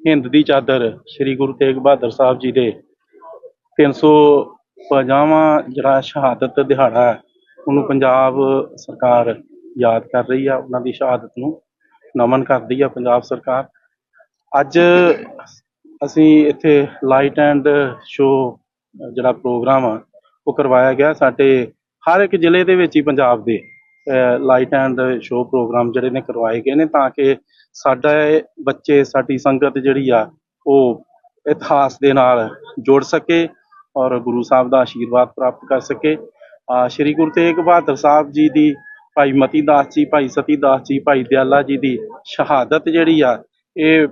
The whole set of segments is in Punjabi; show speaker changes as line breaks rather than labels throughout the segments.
ਹਿੰਦ ਦੀ ਚਾਦਰ ਸ੍ਰੀ ਗੁਰੂ ਤੇਗ ਬਹਾਦਰ ਸਾਹਿਬ ਜੀ ਦੇ 350ਵਾਂ ਜਿਹੜਾ ਸ਼ਹਾਦਤ ਦਿਹਾੜਾ ਹੈ, ਉਹਨੂੰ ਪੰਜਾਬ ਸਰਕਾਰ ਯਾਦ ਕਰ ਰਹੀ ਆ, ਉਹਨਾਂ ਦੀ ਸ਼ਹਾਦਤ ਨੂੰ ਨਮਨ ਕਰਦੀ ਆ ਪੰਜਾਬ ਸਰਕਾਰ। ਅੱਜ ਅਸੀਂ ਇੱਥੇ ਲਾਈਟ ਐਂਡ ਸ਼ੋ ਜਿਹੜਾ ਪ੍ਰੋਗਰਾਮ ਆ, ਉਹ ਕਰਵਾਇਆ ਗਿਆ ਸਾਡੇ ਹਰ ਇੱਕ ਜ਼ਿਲ੍ਹੇ ਦੇ ਵਿੱਚ ਹੀ ਪੰਜਾਬ ਦੇ। ਲਾਈਟ ਐਂਡ ਸ਼ੋਅ ਪ੍ਰੋਗਰਾਮ ਜਿਹੜੇ ਨੇ ਕਰਵਾਏ ਗਏ ਨੇ ਤਾਂ ਕਿ ਸਾਡਾ ਬੱਚੇ, ਸਾਡੀ ਸੰਗਤ ਜਿਹੜੀ ਆ, ਉਹ ਇਤਿਹਾਸ ਦੇ ਨਾਲ ਜੁੜ ਸਕੇ ਔਰ ਗੁਰੂ ਸਾਹਿਬ ਦਾ ਆਸ਼ੀਰਵਾਦ ਪ੍ਰਾਪਤ ਕਰ ਸਕੇ। ਸ਼੍ਰੀ ਗੁਰੂ ਤੇਗ ਬਹਾਦਰ ਸਾਹਿਬ ਜੀ ਦੀ, ਭਾਈ ਮਤੀ ਦਾਸ ਜੀ, ਭਾਈ ਸਤੀ ਦਾਸ ਜੀ, ਭਾਈ ਦਿਆਲਾ ਜੀ ਦੀ ਸ਼ਹਾਦਤ ਜਿਹੜੀ ਆ, ਇਹ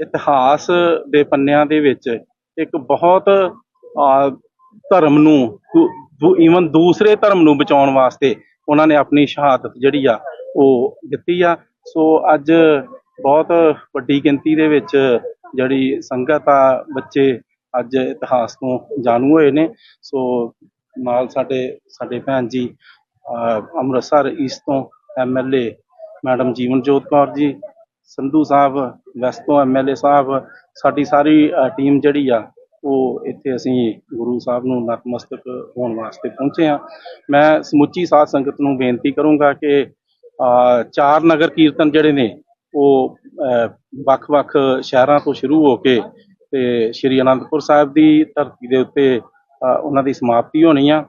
ਇਤਿਹਾਸ ਦੇ ਪੰਨਿਆਂ ਦੇ ਵਿੱਚ ਇੱਕ ਬਹੁਤ ਧਰਮ ਨੂੰ ਈਵਨ ਦੂਸਰੇ ਧਰਮ ਨੂੰ ਬਚਾਉਣ ਵਾਸਤੇ ਉਹਨਾਂ ਨੇ ਆਪਣੀ ਸ਼ਹਾਦਤ ਜਿਹੜੀ ਆ ਉਹ ਦਿੱਤੀ ਆ। ਸੋ ਅੱਜ ਬਹੁਤ ਵੱਡੀ ਗਿਣਤੀ ਦੇ ਵਿੱਚ ਜਿਹੜੀ ਸੰਗਤ ਆ, ਬੱਚੇ ਅੱਜ ਇਤਿਹਾਸ ਤੋਂ ਜਾਣੂ ਹੋਏ ਨੇ। ਸੋ ਨਾਲ ਸਾਡੇ ਸਾਡੇ ਭੈਣ ਜੀ ਅੰਮ੍ਰਿਤਸਰ ਈਸਟ ਤੋਂ MLA madam Jeevanjot Kaur ji, Sandhu Sahib, west ਤੋਂ ਐਮਐਲਏ ਸਾਹਿਬ, ਸਾਡੀ ਸਾਰੀ ਟੀਮ ਜਿਹੜੀ ਆ ਉਹ ਇੱਥੇ ਅਸੀਂ ਗੁਰੂ ਸਾਹਿਬ ਨੂੰ ਨਤਮਸਤਕ ਹੋਣ ਵਾਸਤੇ ਪਹੁੰਚੇ ਆ ਮੈਂ ਸਮੁੱਚੀ ਸਾਧ ਸੰਗਤ ਨੂੰ ਬੇਨਤੀ ਕਰੂੰਗਾ ਕਿ ਚਾਰ ਨਗਰ ਕੀਰਤਨ ਜਿਹੜੇ ਨੇ, ਉਹ ਵੱਖ-ਵੱਖ ਸ਼ਹਿਰਾਂ ਤੋਂ ਸ਼ੁਰੂ ਹੋ ਕੇ ਤੇ ਸ਼੍ਰੀ ਅਨੰਦਪੁਰ ਸਾਹਿਬ ਦੀ ਧਰਤੀ ਦੇ ਉੱਤੇ ਉਹਨਾਂ ਦੀ ਸਮਾਪਤੀ ਹੋਣੀ ਆ।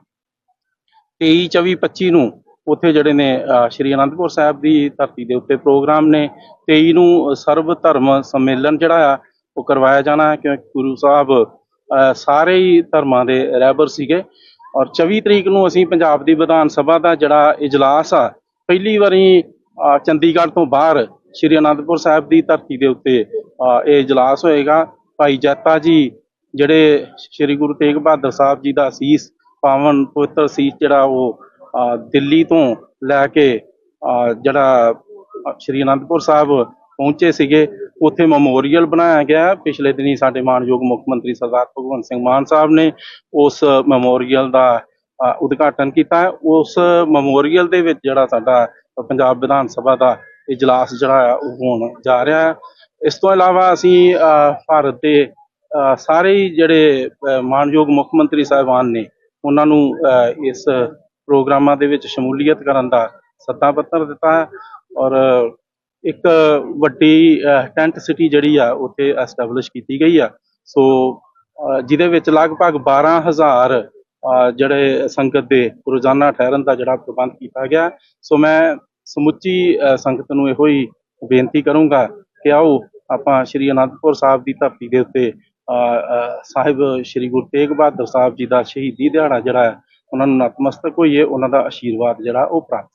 23 24 25 ਨੂੰ ਉੱਥੇ ਜਿਹੜੇ ਨੇ ਸ਼੍ਰੀ ਅਨੰਦਪੁਰ ਸਾਹਿਬ ਦੀ ਧਰਤੀ ਦੇ ਉੱਤੇ ਪ੍ਰੋਗਰਾਮ ਨੇ। 23 ਨੂੰ ਸਰਬ ਧਰਮ ਸੰਮੇਲਨ ਜਿਹੜਾ ਆ, ਉਹ ਕਰਵਾਇਆ ਜਾਣਾ ਹੈ ਕਿਉਂਕਿ ਗੁਰੂ ਸਾਹਿਬ ਸਾਰੇ ਹੀ ਧਰਮਾਂ ਦੇ ਰਹਿਬਰ ਸੀਗੇ। ਔਰ 24 ਤਰੀਕ ਨੂੰ ਅਸੀਂ ਪੰਜਾਬ ਦੀ ਵਿਧਾਨ ਸਭਾ ਦਾ ਜਿਹੜਾ ਇਜਲਾਸ ਆ, ਪਹਿਲੀ ਵਾਰੀ ਚੰਡੀਗੜ੍ਹ ਤੋਂ ਬਾਹਰ ਸ਼੍ਰੀ ਅਨੰਦਪੁਰ ਸਾਹਿਬ ਦੀ ਧਰਤੀ ਦੇ ਉੱਤੇ ਇਹ ਇਜਲਾਸ ਹੋਏਗਾ। ਭਾਈ ਜੱਤਾ ਜੀ, ਜਿਹੜੇ ਸ਼੍ਰੀ ਗੁਰੂ ਤੇਗ ਬਹਾਦਰ ਸਾਹਿਬ ਜੀ ਦਾ ਸੀਸ, ਪਾਵਨ ਪਵਿੱਤਰ ਸੀਸ ਜਿਹੜਾ ਉਹ ਦਿੱਲੀ ਤੋਂ ਲੈ ਕੇ ਜਿਹੜਾ ਸ਼੍ਰੀ ਅਨੰਦਪੁਰ ਸਾਹਿਬ ਪਹੁੰਚੇ ਸੀਗੇ, ਉੱਥੇ ਮੈਮੋਰੀਅਲ ਬਣਾਇਆ ਗਿਆ। ਪਿਛਲੇ ਦਿਨੀ ਸਾਡੇ ਮਾਨਯੋਗ ਮੁੱਖ ਮੰਤਰੀ ਸਰਦਾਰ ਭਗਵੰਤ ਸਿੰਘ ਮਾਨ ਸਾਹਿਬ ਨੇ ਉਸ ਮੈਮੋਰੀਅਲ ਦਾ ਉਦਘਾਟਨ ਕੀਤਾ। ਹੈ। ਉਸ ਮੈਮੋਰੀਅਲ ਦੇ ਵਿੱਚ ਜਿਹੜਾ ਸਾਡਾ ਪੰਜਾਬ ਵਿਧਾਨ ਸਭਾ ਦਾ ਇਜਲਾਸ ਜਿਹੜਾ ਆ, ਉਹ ਹੋਣ ਜਾ ਰਿਹਾ ਹੈ ਇਸ ਤੋਂ ਇਲਾਵਾ ਅਸੀਂ ਭਾਰਤ ਦੇ ਸਾਰੇ ਹੀ ਜਿਹੜੇ ਮਾਨਯੋਗ ਮੁੱਖ ਮੰਤਰੀ ਸਾਹਿਬਾਨ ਨੇ, ਉਹਨਾਂ ਨੂੰ ਇਸ ਪ੍ਰੋਗਰਾਮਾਂ ਦੇ ਵਿੱਚ ਸ਼ਮੂਲੀਅਤ ਕਰਨ ਦਾ ਸੱਦਾ ਪੱਤਰ ਦਿੱਤਾ ਹੈ। ਔਰ ਇੱਕ ਵੱਡੀ ਟੈਂਟ ਸਿਟੀ ਜਿਹੜੀ ਆ ਉੱਥੇ ਐਸਟੈਬਲਿਸ਼ ਕੀਤੀ ਗਈ ਆ। ਸੋ ਜਿਹਦੇ ਵਿੱਚ ਲਗਭਗ 12000 ਅਹ, ਜਿਹੜੇ ਸੰਗਤ ਦੇ ਰੋਜ਼ਾਨਾ ਠਹਿਰਨ ਦਾ ਜਿਹੜਾ ਪ੍ਰਬੰਧ ਕੀਤਾ ਗਿਆ। ਸੋ ਮੈਂ ਸਮੁੱਚੀ ਸੰਗਤ ਨੂੰ ਇਹੋ ਹੀ ਬੇਨਤੀ ਕਰੂੰਗਾ ਕਿ ਆਓ ਆਪਾਂ ਸ਼੍ਰੀ ਅਨੰਦਪੁਰ ਸਾਹਿਬ ਦੀ ਧਰਤੀ ਦੇ ਉੱਤੇ ਸਾਹਿਬ ਸ਼੍ਰੀ ਗੁਰੂ ਤੇਗ ਬਹਾਦਰ ਸਾਹਿਬ ਜੀ ਦਾ ਸ਼ਹੀਦੀ ਦਿਹਾੜਾ ਜਿਹੜਾ ਹੈ ਉਹਨਾਂ ਨੂੰ ਨਤਮਸਤਕ ਹੋਈਏ ਉਹਨਾਂ ਦਾ ਆਸ਼ੀਰਵਾਦ ਜਿਹੜਾ ਉਹ ਪ੍ਰਾਪਤ